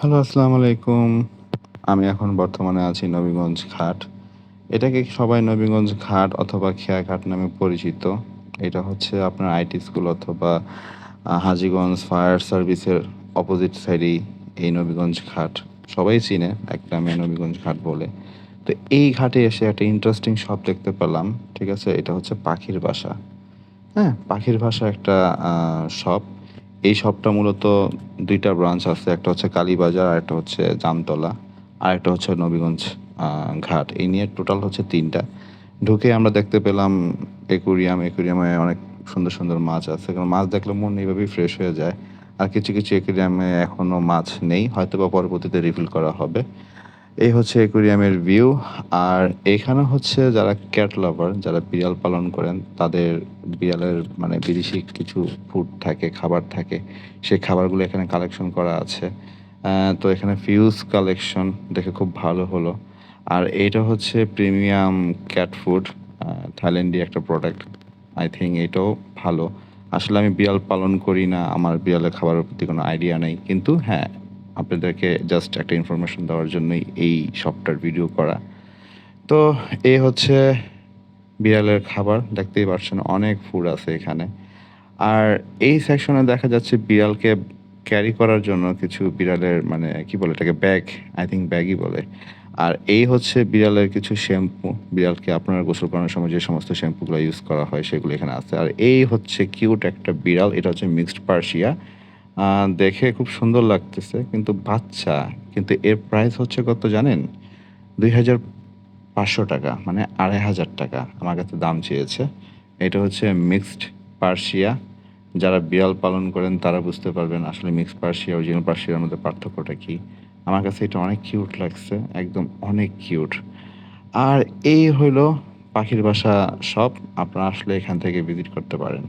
Hello, আসসালামু আলাইকুম। আমি এখন বর্তমানে আছি নবীগঞ্জ ঘাট। এটাকে সবাই নবীগঞ্জ ঘাট অথবা খেয়া ঘাট নামে পরিচিত। এটা হচ্ছে আপনার আইটি স্কুল অথবা হাজীগঞ্জ ফায়ার সার্ভিসের অপোজিট সাইডেই এই নবীগঞ্জ ঘাট। সবাই চিনে এক নামে নবীগঞ্জ ঘাট বলে। তো এই ঘাটে এসে একটা ইন্টারেস্টিং শপ দেখতে পেলাম, ঠিক আছে? এটা হচ্ছে পাখির বাসা। হ্যাঁ পাখির ভাষা একটা শপ এই শপটা মূলত দুইটা ব্রাঞ্চ আছে, একটা হচ্ছে কালীবাজার আর একটা হচ্ছে জামতলা, আর একটা হচ্ছে নবীগঞ্জ ঘাট। এই নিয়ে টোটাল হচ্ছে তিনটা। ঢুকে আমরা দেখতে পেলাম একুরিয়াম। একুরিয়ামে অনেক সুন্দর সুন্দর মাছ আছে। কারণ মাছ দেখলে মন এইভাবেই ফ্রেশ হয়ে যায়। আর কিছু কিছু একুরিয়ামে এখনও মাছ নেই। হয়তো বা পরবর্তীতে রিফিল করা হবে। এই হচ্ছে একুরিয়ামের ভিউ আর এখানে হচ্ছে যারা ক্যাট লাভার যারা বিড়াল পালন করেন, তাদের বিড়ালের মানে বিদেশি কিছু ফুড থাকে, খাবার থাকে, সেই খাবারগুলো এখানে কালেকশন করা আছে। তো এখানে ফিউজ কালেকশন দেখে খুব ভালো হলো। আর এটা হচ্ছে প্রিমিয়াম ক্যাট ফুড থাইল্যান্ডি একটা প্রোডাক্ট আই থিঙ্ক এটাও ভালো। আসলে আমি বিড়াল পালন করি না, আমার বিড়ালের খাবারের প্রতি কোনো আইডিয়া নেই। কিন্তু হ্যাঁ আপনাদেরকে জাস্ট একটা ইনফরমেশন দেওয়ার জন্যই এই শপটার ভিডিও করা। তো এই হচ্ছে বিড়ালের খাবার, দেখতেই পাচ্ছেন অনেক ফুড আছে এখানে। আর এই সেকশনে দেখা যাচ্ছে বিড়ালকে ক্যারি করার জন্য কিছু বিড়ালের মানে কি বলে এটাকে ব্যাগ আই থিঙ্ক ব্যাগই বলে। আর এই হচ্ছে বিড়ালের কিছু শ্যাম্পু বিড়ালকে আপনার গোসল করানোর সময় যে সমস্ত শ্যাম্পুগুলো ইউজ করা হয় সেগুলো এখানে আছে। আর এই হচ্ছে কিউট একটা বিড়াল, এটা হচ্ছে মিক্সড পার্সিয়া দেখে খুব সুন্দর লাগতেছে। কিন্তু বাচ্চা, কিন্তু এর প্রাইস হচ্ছে কত জানেন? দুই হাজার পাঁচশো টাকা মানে আড়াই হাজার টাকা আমার কাছে দাম চেয়েছে। এটা হচ্ছে মিক্সড পার্সিয়া যারা বিড়াল পালন করেন, তারা বুঝতে পারবেন আসলে মিক্সড পার্সিয়া অরিজিনাল পার্সিয়ার মধ্যে পার্থক্যটা কি। আমার কাছে এটা অনেক কিউট লাগছে, একদম অনেক কিউট আর এই হলো পাখির বাসা সব আপনারা আসলে এখান থেকে ভিজিট করতে পারেন।